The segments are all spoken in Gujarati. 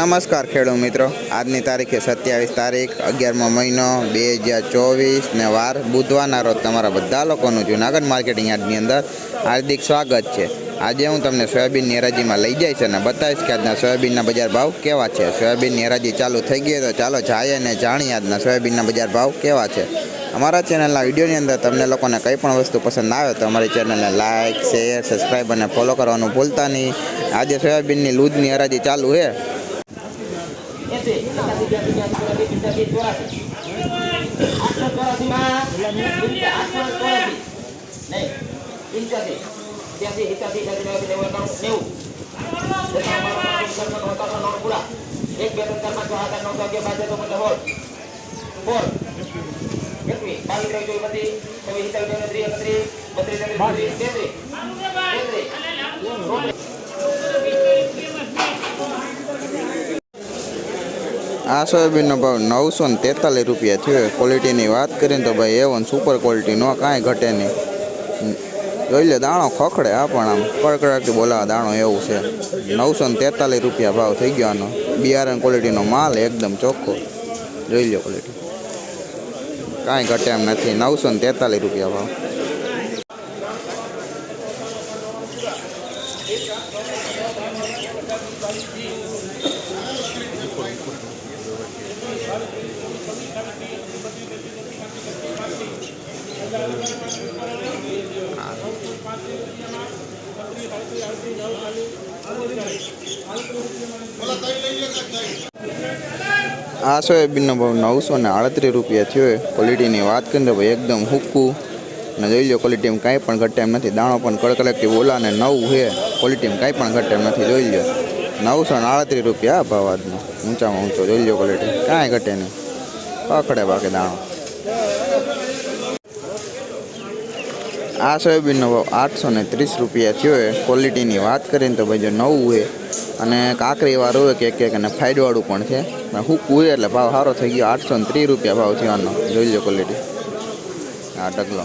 નમસ્કાર ખેડૂત મિત્રો. આજની તારીખે સત્યાવીસ તારીખ, અગિયારમો મહિનો બે હજાર ચોવીસ ને વાર બુધવારના રોજ તમારા બધા લોકોનું જુનાગઢ માર્કેટિંગ યાર્ડની અંદર હાર્દિક સ્વાગત છે. આજે હું તમને સોયાબીનની હરાજીમાં લઈ જઈશ અને બતાવીશ કે આજના સોયાબીનના બજાર ભાવ કેવા છે. સોયાબીનની હરાજી ચાલુ થઈ ગઈ તો ચાલો જાય અને જાણીએ આજના સોયાબીનના બજાર ભાવ કેવા છે. અમારા ચેનલના વિડીયોની અંદર તમને લોકોને કંઈ પણ વસ્તુ પસંદ આવે તો અમારી ચેનલને લાઇક શેર, સબસ્ક્રાઈબ અને ફોલો કરવાનું ભૂલતા નહીં. આજે સોયાબીનની લૂજની હરાજી ચાલુ છે એસી એકાસી બ્યાસી બ્યાસી ચોરાસી પંચ્યાસી ચોરાસી આઠસો આઠસો ચોરાસી નહીં પંચ્યાસી ત્યાસી એકાસી એકાસી નેવું એક બે ત્રણ ચાર છ સાત નવ અગિયાર તેર ચૌદ પંદર સોળ સોળ એકવીસ બાવીસ ત્રેવીસ ચોવીસ પચીસ છવ્વીસ એકત્રીસ બત્રીસ તેત્રીસ તેત્રીસ તેત્રીસ ચોત્રીસ આ સોયાબીનનો ભાવ નવસો ને તેતાલીસ રૂપિયા થયો. ક્વોલિટીની વાત કરીને તો ભાઈ એવન સુપર ક્વોલિટીનો કાંઈ ઘટે નહીં. જોઈ લે, દાણો ખખડે આ પણ આમ. કડકડાટી બોલાવા દાણો એવું છે. નવસો ને તેતાલીસ રૂપિયા ભાવ થઈ ગયો આનો. બિયારણ ક્વોલિટીનો માલ એકદમ ચોખ્ખો. જોઈ લો ક્વોલિટી કાંઈ ઘટે એમ નથી. નવસો ને તેતાલીસ રૂપિયા ભાવ. આ સોયાબીનનો ભાવ નવસો ને આડત્રીસ રૂપિયા થયો ક્વોલિટીની વાત કરીને ભાઈ એકદમ હુક્કું. અને જોઈ લો ક્વોલિટી કાંઈ પણ ઘટે એમ નથી. દાણો પણ કડકડકથી ઓલા ને નવું છે. ક્વોલિટીમાં કાંઈ પણ ઘટે એમ નથી. જોઈ લો. નવસો આડત્રીસ રૂપિયા ભાવ આજનો. ઊંચામાં ઊંચો, જોઈ લો ક્વોલિટી કાંઈ ઘટે નહીં. પકડે બાકી દાણો. આ સોયાબીનનો ભાવ આઠસો ને ત્રીસ રૂપિયા થયો હોય ક્વોલિટીની વાત કરીને તો ભાઈ જો નવું હોય અને કાકરીવાળું હોય કે એક અને ફાઇડવાળું પણ છે. પણ હુકું હોય એટલે ભાવ સારો થઈ ગયો. આઠસો ને ત્રીસ રૂપિયા ભાવ થયો આનો. જોઈ લો ક્વોલિટી આ ડગલો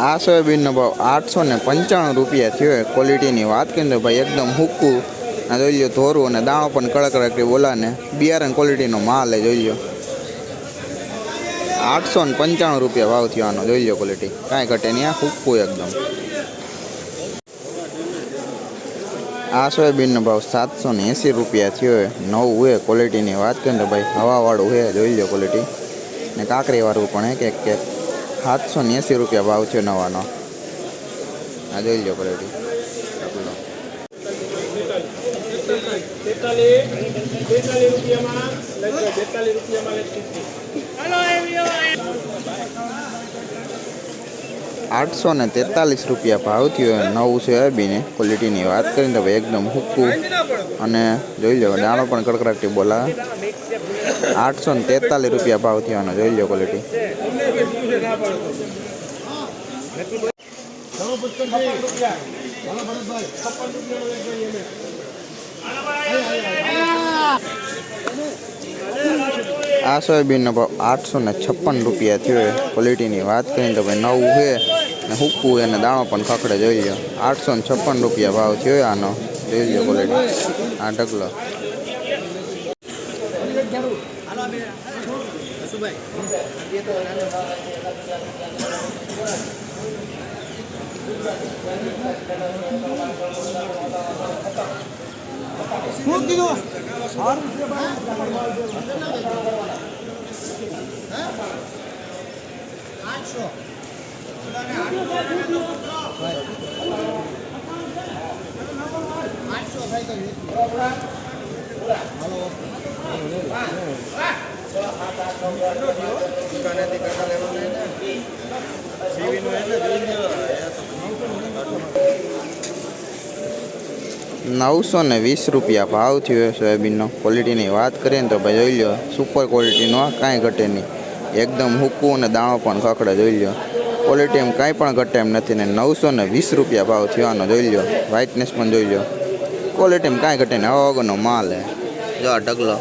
આ સોયાબીનનો ભાવ આઠસો ને પંચાણું રૂપિયા થયો ક્વોલિટીની વાત કરીને ભાઈ એકદમ હુક્કું. અને જોઈ લો ધોરું અને દાણો પણ કડક કડક બોલાને. બિયારણ ક્વોલિટીનો માલ જોઈ લો આઠસો ને પંચાણું રૂપિયા ભાવ થયો આનો, જોઈ લો ક્વોલિટી કાંઈ ઘટે નહીં, આ હુક્કું એકદમ. આ સોયાબીનનો ભાવ સાતસો ને એંસી રૂપિયા થયો હોય નવું હોય ક્વોલિટીની વાત કરીને ભાઈ હવાવાળું છે, જોઈ લો ક્વોલિટી ને કાંકરીવાળું પણ એક એક એક સાતસો ને એંસી રૂપિયા ભાવ છે નવાનો. આ જોઈ લો ક્વોલિટી આઠસો ને તેતાલીસ રૂપિયા ભાવ થયો નવું સોયાબીન ક્વોલિટીની વાત કરીને તો એકદમ હુક્કું. અને જોઈ લો, દાણો પણ કડકડાટી બોલાવે. આઠસો ને તેતાલીસ રૂપિયા ભાવ થયો જોઈ લો ક્વોલિટી આ સોયાબીનનો ભાવ આઠસો ને છપ્પન રૂપિયા થયો ક્વોલિટીની વાત કરીને તો ભાઈ નવું છે ને હુક્કું એને દાણો પણ ખખડે જોઈ લો આઠસો ને છપ્પન રૂપિયા ભાવ થયો આનો. જોઈ લો ક્વોલિટી આ ઢગલો. ভাই। আটশো আটশো ভাই তো ভালো નવસો ને વીસ રૂપિયા ભાવ થયો સોયાબીનનો. ક્વોલિટીની વાત કરીએ ને તો ભાઈ જોઈ લો સુપર ક્વોલિટીનો કાંઈ ઘટે નહીં. એકદમ હુક્કું અને દાણો પણ ખકડે જોઈ લો ક્વોલિટી એમ કાંઈ પણ ઘટે એમ નથી ને નવસો ને વીસ રૂપિયા ભાવ થવાનો જોઈ લો વ્હાઇટનેસ પણ જોઈ લો ક્વોલિટી એમ કાંઈ ઘટે ને અગનો માલ હે. જો ઢગલો.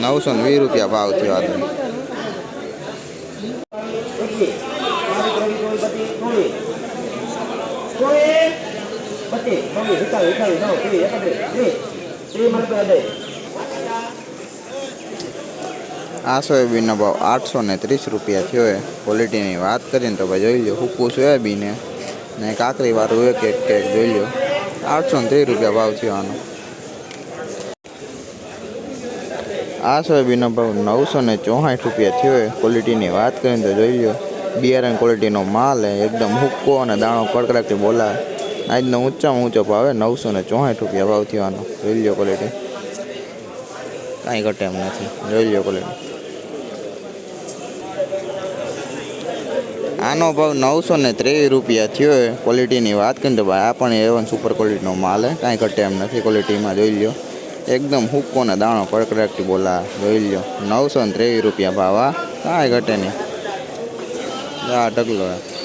નવસો ને વીસ રૂપિયા ભાવ થયો આજે આ સોયાબીનનો ભાવ આઠસો ને ત્રીસ રૂપિયા થયો છે ક્વોલિટીની વાત કરીએ ને તો ભાઈ જોઈ લો હુકું સોયાબીન ને કાકરીવાળું એક એક કેક જોઈ લો આઠસો ને ત્રીસ રૂપિયા ભાવ થયો આનો. આ સોયાબીનનો ભાવ નવસો ને ચોસાઠ રૂપિયા થયો ક્વોલિટીની વાત કરીને તો જોઈ લો બિયારણ ક્વોલિટીનો માલ એકદમ હુક્કો અને દાણો કડકડાટી બોલાવે. આજનો ઊંચામાં ઊંચો ભાવે નવસો ને ચોસાઠ રૂપિયા ભાવ થવાનો જોઈ લો ક્વોલિટી કાંઈ ઘટે એમ નથી. જોઈ લો ક્વોલિટી આનો ભાવ નવસો ને ત્રેવીસ રૂપિયા થયો ક્વોલિટીની વાત કરીને તો ભાઈ, આ પણ એવન સુપર ક્વોલિટીનો માલ હે કાંઈ ઘટે એમ નથી ક્વોલિટીમાં જોઈ લો એકદમ હુક્કો ને દાણો કડકડાટી બોલા, જોઈ લો નવસો ને ત્રેવીસ રૂપિયા ભાવ, આ, કાંઈ ઘટે નહીં. આ ઢગલો.